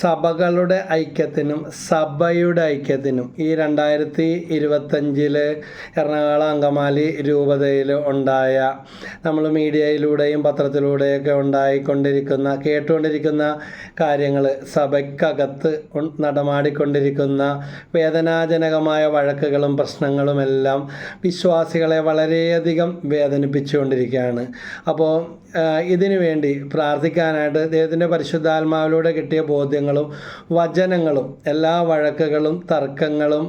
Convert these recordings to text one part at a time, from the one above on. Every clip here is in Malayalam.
സഭകളുടെ ഐക്യത്തിനും സഭയുടെ ഐക്യത്തിനും ഈ രണ്ടായിരത്തി ഇരുപത്തഞ്ചിൽ എറണാകുളം അങ്കമാലി രൂപതയിൽ ഉണ്ടായ നമ്മൾ മീഡിയയിലൂടെയും പത്രത്തിലൂടെയൊക്കെ ഉണ്ടായിക്കൊണ്ടിരിക്കുന്ന കേട്ടുകൊണ്ടിരിക്കുന്ന കാര്യങ്ങൾ സഭയ്ക്കകത്ത് നടമാടിക്കൊണ്ടിരിക്കുന്ന വേദനാജനകമായ വഴക്കുകളും പ്രശ്നങ്ങളുമെല്ലാം വിശ്വാസികളെ വളരെയധികം വേദനിപ്പിച്ചുകൊണ്ടിരിക്കുകയാണ്. അപ്പോൾ ഇതിനു വേണ്ടി പ്രാർത്ഥിക്കാനായിട്ട് ദൈവത്തിന്റെ പരിശുദ്ധാത്മാവിലൂടെ കിട്ടിയ ബോധ്യങ്ങളും വചനങ്ങളും എല്ലാ വഴക്കുകളും തർക്കങ്ങളും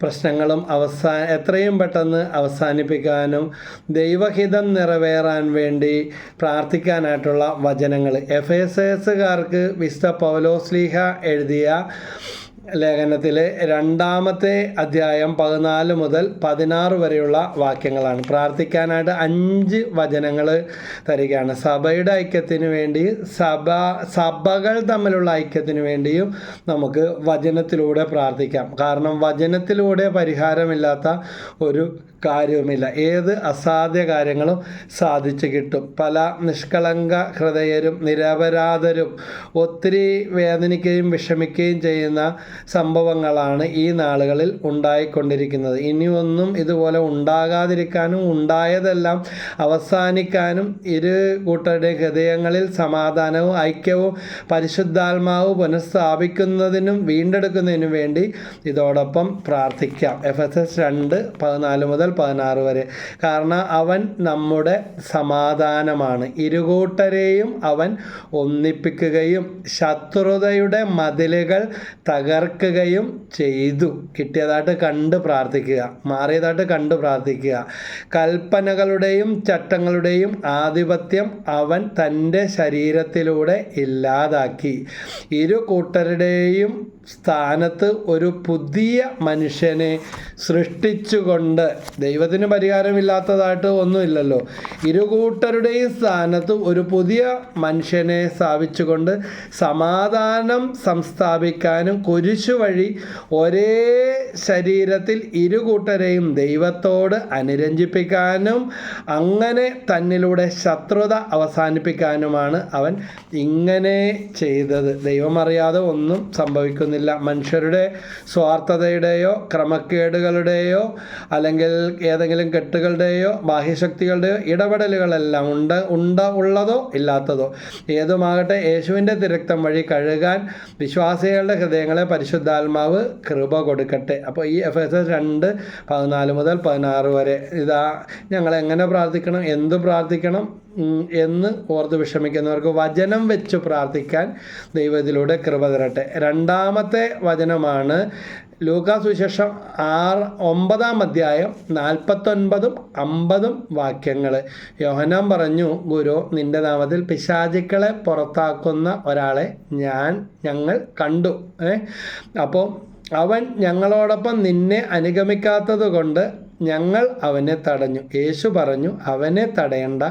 പ്രശ്നങ്ങളും അവസാ എത്രയും പെട്ടെന്ന് അവസാനിപ്പിക്കാനും ദൈവഹിതം നിറവേറാൻ വേണ്ടി പ്രാർത്ഥിക്കാനായിട്ടുള്ള വചനങ്ങൾ. എഫ് എസ് എസുകാർക്ക് വിശുദ്ധ പൗലോസ്ലീഹ എഴുതിയ ലേഖനത്തിലെ രണ്ടാമത്തെ അധ്യായം പതിനാല് മുതൽ പതിനാറ് വരെയുള്ള വാക്യങ്ങളാണ്. പ്രാർത്ഥിക്കാനായിട്ട് അഞ്ച് വചനങ്ങൾ തരികയാണ്. സഭയുടെ ഐക്യത്തിന് വേണ്ടി സഭ സഭകൾ തമ്മിലുള്ള ഐക്യത്തിന് വേണ്ടിയും നമുക്ക് വചനത്തിലൂടെ പ്രാർത്ഥിക്കാം. കാരണം വചനത്തിലൂടെ പരിഹാരമില്ലാത്ത ഒരു കാര്യവുമില്ല. ഏത് അസാധ്യ കാര്യങ്ങളും സാധിച്ചു കിട്ടും. പല നിഷ്കളങ്ക ഹൃദയരും നിരപരാധരും ഒത്തിരി വേദനിക്കുകയും വിഷമിക്കുകയും ചെയ്യുന്ന സംഭവങ്ങളാണ് ഈ നാളുകളിൽ ഉണ്ടായിക്കൊണ്ടിരിക്കുന്നത്. ഇനിയൊന്നും ഇതുപോലെ ഉണ്ടാകാതിരിക്കാനും ഉണ്ടായതെല്ലാം അവസാനിക്കാനും ഇരു കൂട്ടരുടെ ഹൃദയങ്ങളിൽ സമാധാനവും ഐക്യവും പരിശുദ്ധാത്മാവ് പുനഃസ്ഥാപിക്കുന്നതിനും വീണ്ടെടുക്കുന്നതിനും വേണ്ടി ഇതോടൊപ്പം പ്രാർത്ഥിക്കാം. എഫ് എസ് എസ് രണ്ട് പതിനാല് മുതൽ പതിനാറ് വരെ. കാരണം അവൻ നമ്മുടെ സമാധാനമാണ്. ഇരുകൂട്ടരെയും അവൻ ഒന്നിപ്പിക്കുകയും ശത്രുതയുടെ മതിലുകൾ തകർക്കുകയും ചെയ്തു. കിട്ടിയതായിട്ട് കണ്ട് പ്രാർത്ഥിക്കുക. മാറിയതായിട്ട് കണ്ട് പ്രാർത്ഥിക്കുക. കൽപ്പനകളുടെയും ചട്ടങ്ങളുടെയും ആധിപത്യം അവൻ തന്റെ ശരീരത്തിലൂടെ ഇല്ലാതാക്കി. ഇരു കൂട്ടരുടെയും സ്ഥാനത്ത് ഒരു പുതിയ മനുഷ്യനെ സൃഷ്ടിച്ചുകൊണ്ട് ദൈവത്തിന് പരിഹാരമില്ലാത്തതായിട്ട് ഒന്നുമില്ലല്ലോ. ഇരുകൂട്ടരുടെയും സ്ഥാനത്ത് ഒരു പുതിയ മനുഷ്യനെ സ്ഥാപിച്ചുകൊണ്ട് സമാധാനം സംസ്ഥാപിക്കാനും കുരിശു വഴി ഒരേ ശരീരത്തിൽ ഇരുകൂട്ടരെയും ദൈവത്തോട് അനുരഞ്ജിപ്പിക്കാനും അങ്ങനെ തന്നിലൂടെ ശത്രുത അവസാനിപ്പിക്കാനുമാണ് അവൻ ഇങ്ങനെ ചെയ്തത്. ദൈവമറിയാതെ ഒന്നും സംഭവിക്കുന്നില്ല. മനുഷ്യരുടെ സ്വാർത്ഥതയുടെയോ ക്രമക്കേടുകളുടെയോ അല്ലെങ്കിൽ ഏതെങ്കിലും കെട്ടുകളുടെയോ ബാഹ്യശക്തികളുടെയോ ഇടപെടലുകളെല്ലാം ഉണ്ട് ഉണ്ട ഉള്ളതോ ഇല്ലാത്തതോ. ഏതുമാകട്ടെ യേശുവിന്റെ തിരക്തം വഴി കഴുകാൻ വിശ്വാസികളുടെ ഹൃദയങ്ങളെ പരിശുദ്ധാത്മാവ് കൃപ കൊടുക്കട്ടെ. അപ്പോൾ ഈ എഫ് എസ് എസ് രണ്ട് പതിനാല് മുതൽ പതിനാറ് വരെ ഇതാ ഞങ്ങൾ എങ്ങനെ പ്രാർത്ഥിക്കണം എന്ത് പ്രാർത്ഥിക്കണം? എന്ന് ഓർത്ത് വിഷമിക്കുന്നവർക്ക് വചനം വെച്ച് പ്രാർത്ഥിക്കാൻ ദൈവത്തിലൂടെ കൃപ തരട്ടെ. രണ്ടാമത്തെ വചനമാണ് ലൂക്കാ സുവിശേഷം ആറ് ഒമ്പതാം അധ്യായം നാൽപ്പത്തൊൻപതും അമ്പതും വാക്യങ്ങൾ യോഹനാൻ പറഞ്ഞു ഗുരു നിന്റെ നാമത്തിൽ പിശാചുക്കളെ പുറത്താക്കുന്ന ഒരാളെ ഞാൻ ഞങ്ങൾ കണ്ടു. ഏ? അപ്പോൾ അവൻ ഞങ്ങളോടൊപ്പം നിന്നെ അനുഗമിക്കാത്തത് കൊണ്ട് ഞങ്ങൾ അവനെ തടഞ്ഞു. യേശു പറഞ്ഞു അവനെ തടയണ്ട.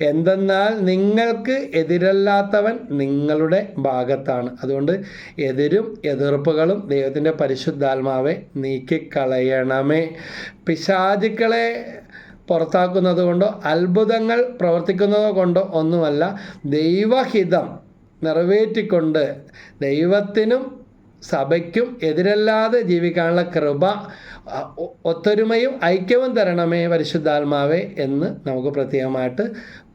എന്തെന്നാൽ നിങ്ങൾക്ക് എതിരല്ലാത്തവൻ നിങ്ങളുടെ ഭാഗത്താണ്. അതുകൊണ്ട് എതിരും എതിർപ്പുകളും ദൈവത്തിന്റെ പരിശുദ്ധാത്മാവെ നീക്കിക്കളയണമേ. പിശാചുക്കളെ പുറത്താക്കുന്നത് കൊണ്ടോ അത്ഭുതങ്ങൾ പ്രവർത്തിക്കുന്നത് കൊണ്ടോ ഒന്നുമല്ല ദൈവഹിതം നിറവേറ്റിക്കൊണ്ട് ദൈവത്തിനും സഭയ്ക്കും എതിരല്ലാതെ ജീവിക്കാനുള്ള കൃപ ഒത്തൊരുമയും ഐക്യവും തരണമേ പരിശുദ്ധാത്മാവേ എന്ന് നമുക്ക് പ്രത്യേകമായിട്ട്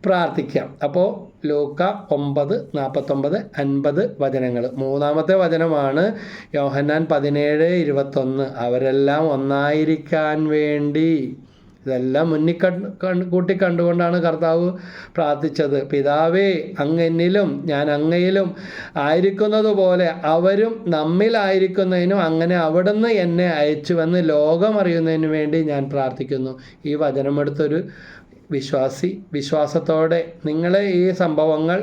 പ്രാർത്ഥിക്കാം. അപ്പോൾ ലൂക്ക ഒമ്പത് നാൽപ്പത്തൊമ്പത് അൻപത് വചനങ്ങൾ മൂന്നാമത്തെ വചനമാണ് യോഹന്നാൻ പതിനേഴ് ഇരുപത്തൊന്ന്. അവരെല്ലാം ഒന്നായിരിക്കാൻ വേണ്ടി. ഇതെല്ലാം മുന്നിൽ കണ്ട് കൂട്ടി കണ്ടുകൊണ്ടാണ് കർത്താവ് പ്രാർത്ഥിച്ചത്. പിതാവേ അങ്ങനിലും ഞാൻ അങ്ങയിലും ആയിരിക്കുന്നത് പോലെ അവരും നമ്മിലായിരിക്കുന്നതിനും അങ്ങനെ അവിടുന്ന് എന്നെ അയച്ചുവെന്ന് ലോകം അറിയുന്നതിന് വേണ്ടി ഞാൻ പ്രാർത്ഥിക്കുന്നു. ഈ വചനമെടുത്തൊരു വിശ്വാസി വിശ്വാസത്തോടെ നിങ്ങളെ ഈ സംഭവങ്ങൾ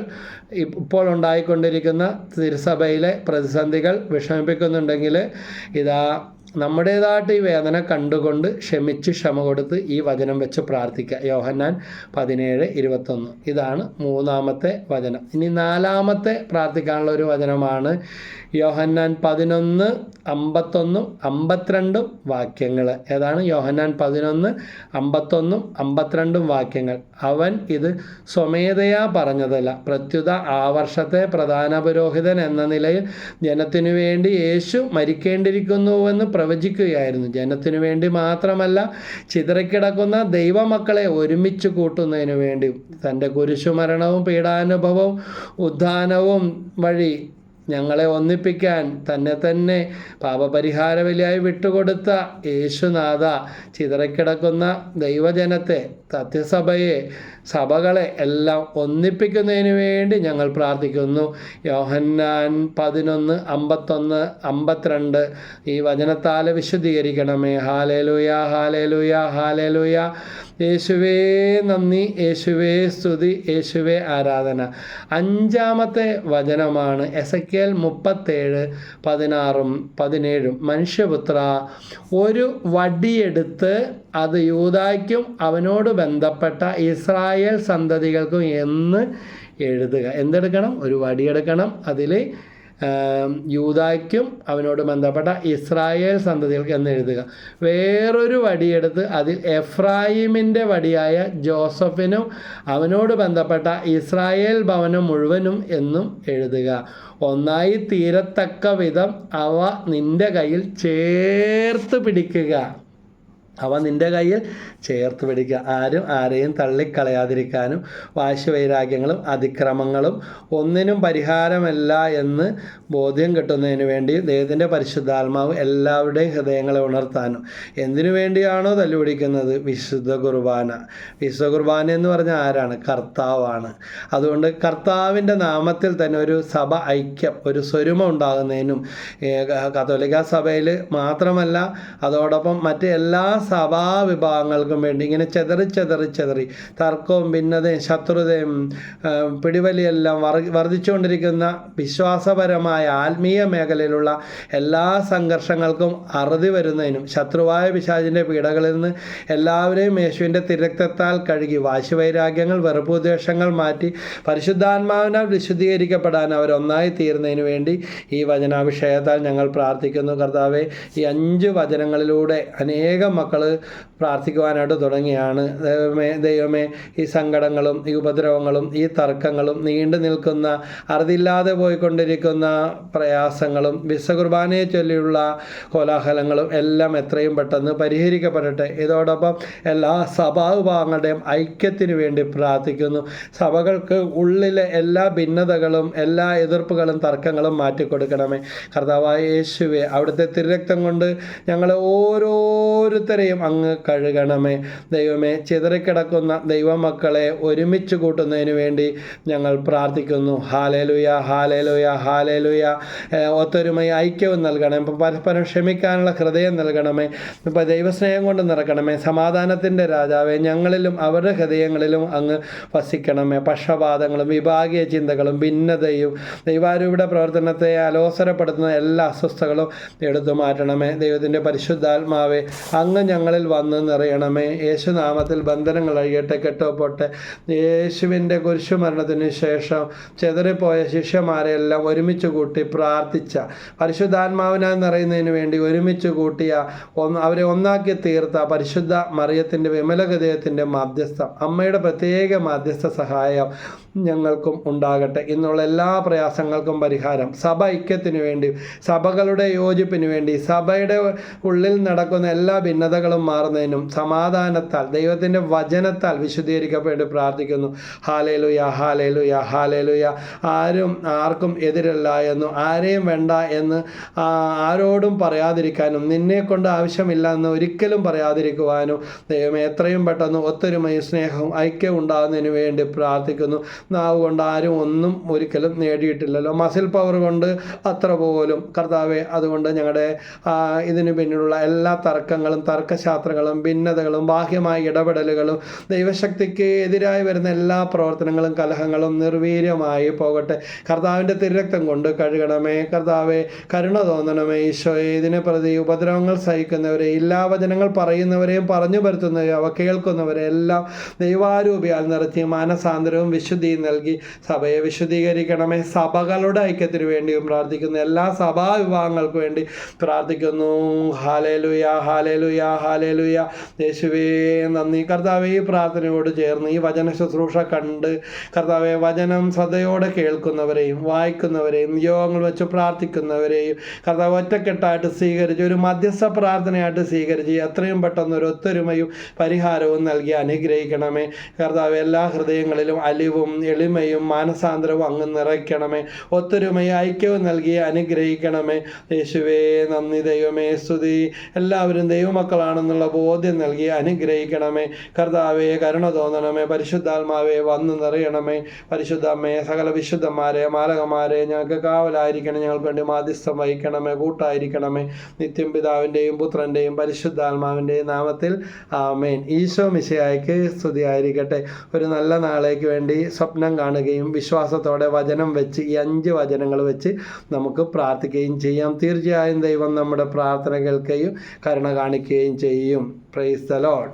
ഇപ്പോൾ ഉണ്ടായിക്കൊണ്ടിരിക്കുന്ന തിരുസഭയിലെ പ്രതിസന്ധികൾ വിഷമിപ്പിക്കുന്നുണ്ടെങ്കിൽ ഇതാ നമ്മുടേതായിട്ട് ഈ വേദന കണ്ടുകൊണ്ട് ക്ഷമിച്ച് ക്ഷമ കൊടുത്ത് ഈ വചനം വെച്ച് പ്രാർത്ഥിക്കുക. യോഹന്നാൻ പതിനേഴ് ഇരുപത്തൊന്ന്. ഇതാണ് മൂന്നാമത്തെ വചനം. ഇനി നാലാമത്തെ പ്രാർത്ഥിക്കാനുള്ള ഒരു വചനമാണ് യോഹന്നാൻ പതിനൊന്ന് അമ്പത്തൊന്നും അമ്പത്തിരണ്ടും വാക്യങ്ങൾ ഏതാണ്? യോഹന്നാൻ പതിനൊന്ന് അമ്പത്തൊന്നും അമ്പത്തിരണ്ടും വാക്യങ്ങൾ. അവൻ ഇത് സ്വമേധയാ പറഞ്ഞതല്ല. പ്രത്യുത ആവർഷത്തെ വർഷത്തെ പ്രധാന പുരോഹിതൻ എന്ന നിലയിൽ ജനത്തിനു വേണ്ടി യേശു മരിക്കേണ്ടിയിരിക്കുന്നുവെന്ന് പ്രവചിക്കുകയായിരുന്നു. ജനത്തിനു വേണ്ടി മാത്രമല്ല ചിതറിക്കിടക്കുന്ന ദൈവമക്കളെ ഒരുമിച്ച് കൂട്ടുന്നതിനു വേണ്ടി. തന്റെ കുരിശുമരണവും പീഡാനുഭവവും ഉദ്ധാനവും വഴി ഞങ്ങളെ ഒന്നിപ്പിക്കാൻ തന്നെ തന്നെ പാപപരിഹാര ബലിയായി വിട്ടുകൊടുത്ത യേശുനാഥ ചിതറിക്കിടക്കുന്ന ദൈവജനത്തെ സത്യസഭയെ സഭകളെ എല്ലാം ഒന്നിപ്പിക്കുന്നതിന് വേണ്ടി ഞങ്ങൾ പ്രാർത്ഥിക്കുന്നു. യോഹന്നാൻ പതിനൊന്ന് അമ്പത്തൊന്ന് അമ്പത്തിരണ്ട് ഈ വചനത്താൽ വിശദീകരിക്കണമേ ഹാലേലുയ ഹാലേലുയ ഹാലേലുയ. യേശുവേ നന്ദി. യേശുവേ സ്തുതി. യേശുവേ ആരാധന. അഞ്ചാമത്തെ വചനമാണ് എസക്കേൽ മുപ്പത്തേഴ് പതിനാറും പതിനേഴും. മനുഷ്യപുത്ര ഒരു വടിയെടുത്ത് അത് യൂതായ്ക്കും അവനോട് ബന്ധപ്പെട്ട ഇസ്രായേൽ സന്തതികൾക്കും എന്ന് എഴുതുക. എന്തെടുക്കണം? ഒരു വടിയെടുക്കണം. അതിൽ യൂതായ്ക്കും അവനോട് ബന്ധപ്പെട്ട ഇസ്രായേൽ സന്തതികൾക്ക് എന്ന് എഴുതുക. വേറൊരു വടിയെടുത്ത് അതിൽ എഫ്രായിമിന്റെ വടിയായ ജോസഫിനും അവനോട് ബന്ധപ്പെട്ട ഇസ്രായേൽ ഭവനം മുഴുവനും എന്നും എഴുതുക. ഒന്നായി തീരത്തക്ക വിധം അവ നിന്റെ കയ്യിൽ ചേർത്ത് പിടിക്കുക. അവ നിന്റെ കയ്യിൽ ചേർത്ത് പിടിക്കുക. ആരും ആരെയും തള്ളിക്കളയാതിരിക്കാനും വാശിവൈരാഗ്യങ്ങളും അതിക്രമങ്ങളും ഒന്നിനും പരിഹാരമല്ല എന്ന് ബോധ്യം കിട്ടുന്നതിന് വേണ്ടി ദൈവത്തിന്റെ പരിശുദ്ധാത്മാവ് എല്ലാവരുടെയും ഹൃദയങ്ങളെ ഉണർത്താനും എന്തിനു വേണ്ടിയാണോ തല്ലുപിടിക്കുന്നത്? വിശുദ്ധ കുർബാന. വിശുദ്ധ കുർബാന എന്ന് പറഞ്ഞാൽ ആരാണ്? കർത്താവാണ്. അതുകൊണ്ട് കർത്താവിന്റെ നാമത്തിൽ തന്നെ ഒരു സഭ ഐക്യം ഒരു സ്വരുമ ഉണ്ടാകുന്നതിനും കത്തോലിക്ക സഭയിൽ മാത്രമല്ല അതോടൊപ്പം മറ്റ് എല്ലാ സഭാ വിഭാഗങ്ങൾക്കും വേണ്ടി ഇങ്ങനെ ചെതറി ചെതറി ചെതറി തർക്കവും ഭിന്നതയും ശത്രുതയും പിടിവലിയെല്ലാം വർദ്ധിച്ചുകൊണ്ടിരിക്കുന്ന വിശ്വാസപരമായ ആത്മീയ മേഖലയിലുള്ള എല്ലാ സംഘർഷങ്ങൾക്കും അറുതി വരുന്നതിനും ശത്രുവായ പിശാചിന്റെ പീഡകളിൽ നിന്ന് എല്ലാവരെയും യേശുവിന്റെ തിരക്തത്താൽ കഴുകി വാശിവൈരാഗ്യങ്ങൾ വെറുപ്പുദ്വേഷങ്ങൾ മാറ്റി പരിശുദ്ധാത്മാവിനാൽ വിശുദ്ധീകരിക്കപ്പെടാൻ അവരൊന്നായി തീരുന്നതിന് വേണ്ടി ഈ വചനാഭിഷേകത്താൽ ഞങ്ങൾ പ്രാർത്ഥിക്കുന്നു. കർത്താവെ ഈ അഞ്ച് വചനങ്ങളിലൂടെ അനേകം മക്കൾ പ്രാർത്ഥിക്കുവാനായിട്ട് തുടങ്ങിയാണ്. ദൈവമേ ദൈവമേ ഈ സങ്കടങ്ങളും ഈ ഉപദ്രവങ്ങളും ഈ തർക്കങ്ങളും നീണ്ടു നിൽക്കുന്ന അറുതില്ലാതെ പോയിക്കൊണ്ടിരിക്കുന്ന പ്രയാസങ്ങളും വിശ്വകുർബാനയെ ചൊല്ലിയുള്ള കോലാഹലങ്ങളും എല്ലാം എത്രയും പെട്ടെന്ന് പരിഹരിക്കപ്പെടട്ടെ. ഇതോടൊപ്പം എല്ലാ സഭാ സഭാവിഭാഗങ്ങളുടെയും ഐക്യത്തിന് വേണ്ടി പ്രാർത്ഥിക്കുന്നു. സഭകൾക്ക് ഉള്ളിലെ എല്ലാ ഭിന്നതകളും എല്ലാ എതിർപ്പുകളും തർക്കങ്ങളും മാറ്റിക്കൊടുക്കണമേ. കർത്താവായ യേശുവെ അവിടുത്തെ തിരുരക്തം കൊണ്ട് ഞങ്ങളെ ഓരോരുത്തരെയും അങ്ങ് കഴുകണമേ. ദൈവമേ ചിതറിക്കിടക്കുന്ന ദൈവമക്കളെ ഒരുമിച്ച് കൂട്ടുന്നതിന് വേണ്ടി ഞങ്ങൾ പ്രാർത്ഥിക്കുന്നു. ഹാലേലുയ ഹാലേലുയ ഹാലേലുയ. ഒത്തൊരുമയും ഐക്യവും നൽകണമേ. ഇപ്പം പരസ്പരം ക്ഷമിക്കാനുള്ള ഹൃദയം നൽകണമേ. ഇപ്പോൾ ദൈവസ്നേഹം കൊണ്ട് നിറക്കണമേ. സമാധാനത്തിന്റെ രാജാവെ ഞങ്ങളിലും അവരുടെ ഹൃദയങ്ങളിലും അങ്ങ് വസിക്കണമേ. പക്ഷപാതങ്ങളും വിഭാഗീയ ചിന്തകളും ഭിന്നതയും ദൈവാരൂപിയുടെ പ്രവർത്തനത്തെ അലോസരപ്പെടുത്തുന്ന എല്ലാ അസ്വസ്ഥകളും എടുത്തു മാറ്റണമേ. ദൈവത്തിന്റെ പരിശുദ്ധാത്മാവെ അങ്ങ് ഞങ്ങളിൽ വന്ന് നിറയണമേ. യേശുനാമത്തിൽ ബന്ധനങ്ങൾ അഴിയട്ടെ കെട്ടോപ്പോട്ടെ യേശുവിന്റെ കുരിശുമരണത്തിന് ശേഷം ചെതറിപ്പോയ ശിഷ്യന്മാരെല്ലാം ഒരുമിച്ച് കൂട്ടി പ്രാർത്ഥിച്ച. പരിശുദ്ധാത്മാവിനാൽ നിറയുന്നതിന് വേണ്ടി ഒരുമിച്ച് കൂട്ടിയ അവരെ ഒന്നാക്കി തീർത്ത പരിശുദ്ധ മറിയത്തിന്റെ വിമലഗതയത്തിന്റെ മാധ്യസ്ഥം അമ്മയുടെ പ്രത്യേക മാധ്യസ്ഥ സഹായം ഞങ്ങൾക്കും ഉണ്ടാകട്ടെ. ഇന്നുള്ള എല്ലാ പ്രയാസങ്ങൾക്കും പരിഹാരം. സഭ ഐക്യത്തിന് വേണ്ടി സഭകളുടെ യോജിപ്പിന് വേണ്ടി സഭയുടെ ഉള്ളിൽ നടക്കുന്ന എല്ലാ ഭിന്നതകളും മാറുന്നതിനും സമാധാനത്താൽ ദൈവത്തിന്റെ വചനത്താൽ വിശുദ്ധീകരിക്കപ്പെട്ട് പ്രാർത്ഥിക്കുന്നു. ഹാലേലുയ ഹാലേലുയ ഹാലേലുയ. ആരും ആർക്കും എതിരല്ല എന്നും ആരെയും വേണ്ട എന്ന് ആരോടും പറയാതിരിക്കാനും നിന്നെ കൊണ്ട് ആവശ്യമില്ല എന്ന് ഒരിക്കലും പറയാതിരിക്കുവാനും ദൈവം എത്രയും പെട്ടെന്ന് ഒത്തൊരുമയും സ്നേഹവും ഐക്യവും ഉണ്ടാകുന്നതിന് വേണ്ടി പ്രാർത്ഥിക്കുന്നു. നാവ് കൊണ്ട് ആരും ഒന്നും ഒരിക്കലും നേടിയിട്ടില്ലല്ലോ. മസിൽ പവർ കൊണ്ട് അത്ര പോലും കർത്താവെ അതുകൊണ്ട് ഞങ്ങളുടെ ഇതിന് പിന്നിലുള്ള എല്ലാ തർക്കങ്ങളും തർക്ക തർക്കശാസ്ത്രങ്ങളും ഭിന്നതകളും ബാഹ്യമായ ഇടപെടലുകളും ദൈവശക്തിക്ക് എതിരായി വരുന്ന എല്ലാ പ്രവർത്തനങ്ങളും കലഹങ്ങളും നിർവീര്യമായി പോകട്ടെ. കർത്താവിന്റെ തിരക്തം കൊണ്ട് കഴുകണമേ. കർത്താവെ കരുണ തോന്നണമേ ഈശോയെ. ഇതിനെ പ്രതി ഉപദ്രവങ്ങൾ സഹിക്കുന്നവരെ എല്ലാ വചനങ്ങൾ പറയുന്നവരെയും പറഞ്ഞു വരുത്തുന്നവരെയും അവ കേൾക്കുന്നവരെ എല്ലാം ദൈവാരൂപിയാൽ നിറച്ച് മാനസാന്തരവും വിശുദ്ധിയും നൽകി സഭയെ വിശുദ്ധീകരിക്കണമേ. സഭകളുടെ ഐക്യത്തിന് വേണ്ടിയും പ്രാർത്ഥിക്കുന്നു. എല്ലാ സഭാ വിഭാഗങ്ങൾക്ക് വേണ്ടി പ്രാർത്ഥിക്കുന്നു. ഹാലേലുയ ഹാലേലുയ ഹാലേലുയ. യേശുവേ നന്ദി. കർത്താവെ ഈ പ്രാർത്ഥനയോട് ചേർന്ന് ഈ വചന ശുശ്രൂഷ കണ്ട് കർത്താവെ വചനം ശ്രദ്ധയോടെ കേൾക്കുന്നവരെയും വായിക്കുന്നവരെയും യോഗങ്ങൾ വെച്ച് പ്രാർത്ഥിക്കുന്നവരെയും കർത്താവ് ഒറ്റക്കെട്ടായിട്ട് സ്വീകരിച്ച് ഒരു മധ്യസ്ഥ പ്രാർത്ഥനയായിട്ട് സ്വീകരിച്ച് എത്രയും പെട്ടെന്ന് ഒരു ഒത്തൊരുമയും പരിഹാരവും നൽകി അനുഗ്രഹിക്കണമേ. കർത്താവ് എല്ലാ ഹൃദയങ്ങളിലും അലിവും എളിമയും മാനസാന്തരവും അങ്ങ് നിറയ്ക്കണമേ. ഒത്തൊരുമയും ഐക്യവും നൽകി അനുഗ്രഹിക്കണമേ. യേശുവേ നന്ദി. ദൈവമേ സ്തുതി. എല്ലാവരും ദൈവമക്കളാണെന്നുള്ള ബോധ്യം നൽകി അനുഗ്രഹിക്കണമേ. കർത്താവെ കരുണ തോന്നണമേ. പരിശുദ്ധാത്മാവെ വന്നു നിറയണമേ. പരിശുദ്ധ അമ്മയെ സകല വിശുദ്ധന്മാരെ മാലകന്മാരെ ഞങ്ങൾക്ക് കാവലായിരിക്കണം ഞങ്ങൾക്ക് വേണ്ടി മാധ്യസ്ഥം വഹിക്കണമേ. കൂട്ടായിരിക്കണമേ. നിത്യം പിതാവിന്റെയും പുത്രന്റെയും പരിശുദ്ധാത്മാവിന്റെയും നാമത്തിൽ ആമേൻ. ഈശോ മിശയായിക്ക് സ്തുതിയായിരിക്കട്ടെ. ഒരു നല്ല നാളേക്ക് വേണ്ടി സ്വപ്നം കാണുകയും വിശ്വാസത്തോടെ വചനം വെച്ച് ഈ അഞ്ച് വചനങ്ങൾ വെച്ച് നമുക്ക് പ്രാർത്ഥിക്കുകയും ചെയ്യാം. തീർച്ചയായും ദൈവം നമ്മുടെ പ്രാർത്ഥന കേൾക്കുകയും കരുണ കാണിക്കുകയും ചെയ്യും പ്രൈസ് ദ ലോഡ്